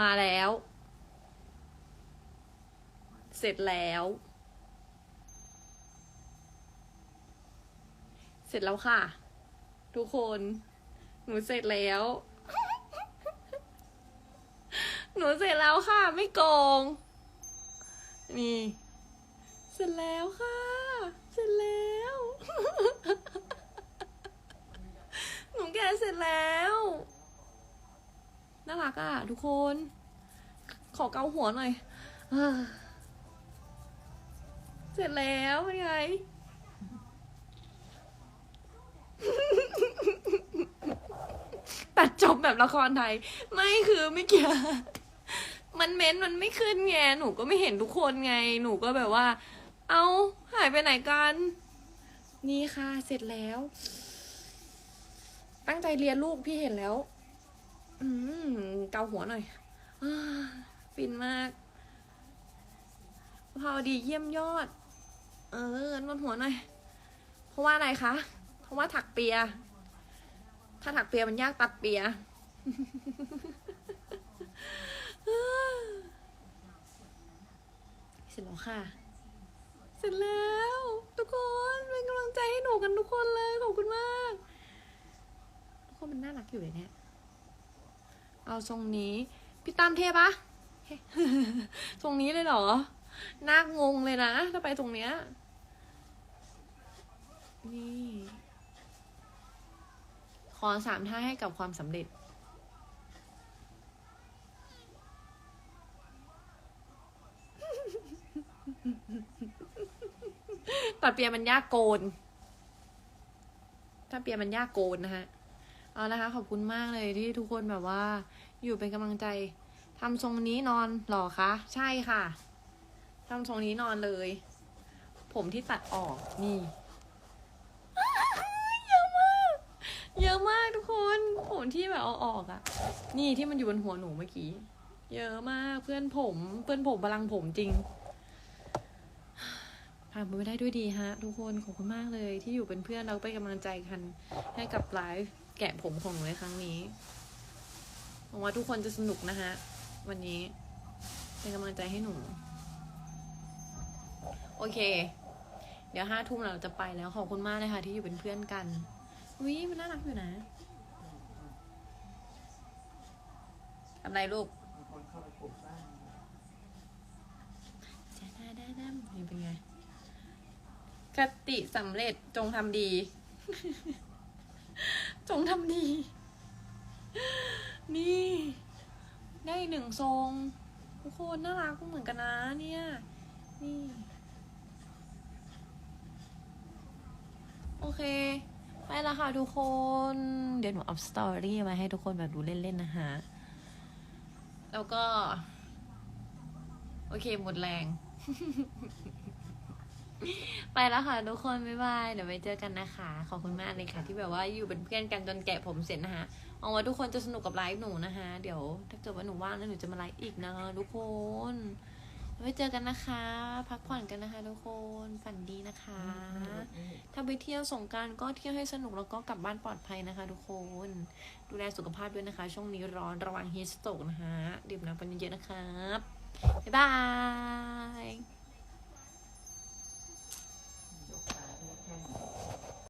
มาแล้ว เสร็จแล้ว เสร็จแล้วค่ะ ทุกคน หนูเสร็จแล้ว หนูเสร็จแล้วค่ะ ไม่โกง นี่ เสร็จแล้วค่ะ เสร็จแล้ว หนูแกเสร็จแล้ว น่ารักอะทุกคน ขอเกาหัวหน่อยเสร็จแล้วเป็นไง ตัดจบแบบละครไทย ไม่คือไม่เกี่ยวมันเม้นต์มันไม่ขึ้นไงหนูก็ไม่เห็นทุกคนไง หนูก็แบบว่า เอาหายไปไหนกัน นี่ค่ะ เสร็จแล้ว ตั้งใจเรียนลูกพี่เห็นแล้ว อืมเกาหัวหน่อยอฟินมาก พอดีเยี่ยมยอด เออนวดหัวหน่อย เพราะว่าอะไรคะ เพราะว่าถักเปีย ถ้าถักเปียมันยากตัดเปีย เสร็จแล้วค่ะ เสร็จแล้ว ทุกคนเป็นกำลังใจให้หนูกันทุกคนเลย ขอบคุณมาก ทุกคนมันน่ารักอยู่เลยเนี่ย เอาทรงนี้ พี่ตั้มเทปะทรงนี้เลยเหรอน่างงเลยนะถ้าไปตรงเนี้ย นี่ ขอสามท่าให้กับความสำเร็จ ตัดเปียมันยากโกน ถ้าเปียมันยากโกนนะฮะ เอาละคะ ขอบคุณมากเลยที่ทุกคนแบบว่า อยู่เป็นกำลังใจทำทรงนี้นอนหรอคะ ใช่ค่ะทำทรงนี้นอนเลย ผมที่ตัดออกนี่เยอะมาก เยอะมากทุกคน ผมที่แบบเอาออกอะนี่ที่มันอยู่บนหัวหนูเมื่อกี้ เยอะมากเพื่อนผม เพื่อนผมพลังผมจริงผ่านไปได้ด้วยดีฮะ ทุกคนขอบคุณมากเลยที่อยู่เป็นเพื่อนเราเป็นกำลังใจกันให้กับไลฟ์แกะผมของหนูในครั้งนี้หวังว่าทุกคนจะสนุกนะฮะ วันนี้เป็นกำลังใจให้หนู โอเค เดี๋ยวห้าทุ่มเราจะไปแล้ว ขอบคุณมากเลยค่ะ ที่อยู่เป็นเพื่อนกันวิมันน่ารักอยู่นะทำไรลูกจะได้ได้ได้เป็นไงคติสำเร็จจงทำดี จงทำดี นี่ ได้หนึ่งทรง ทุกคนน่ารักเหมือนกันนะเนี่ย นี่ โอเค ไปล้วค่ะทุกคน เดี๋ยวหนูอัพสตอรี่มาให้ทุกคนแบบดูเล่น ๆ นะคะ แล้วก็ โอเค หมดแรง ไปแล้วค่ะทุกคนบ๊ายบายเดี๋ยวไปเจอกันนะคะ ขอบคุณมากเลยค่ะ ที่แบบว่าอยู่เป็นเพื่อนกันจนแกะผมเสร็จนะคะหวังว่าทุกคนจะสนุกกับไลฟ์หนูนะคะ เดี๋ยวถ้าเกิดว่าหนูว่างแล้วหนูจะมาไลฟ์อีกนะทุกคนไว้เจอกันนะคะ พักผ่อนกันนะคะ ทุกคนฝันดีนะคะ ถ้าไปเที่ยวสงกรารก็เที่ยวให้สนุกแล้วก็กลับบ้านปลอดภัยนะคะ ทุกคน ดูแลสุขภาพด้วยนะคะ ช่วงนี้ร้อนระวังฮีสโตกนะคะดื่มน้ำกันเยอะๆนะครับบ๊ายบาย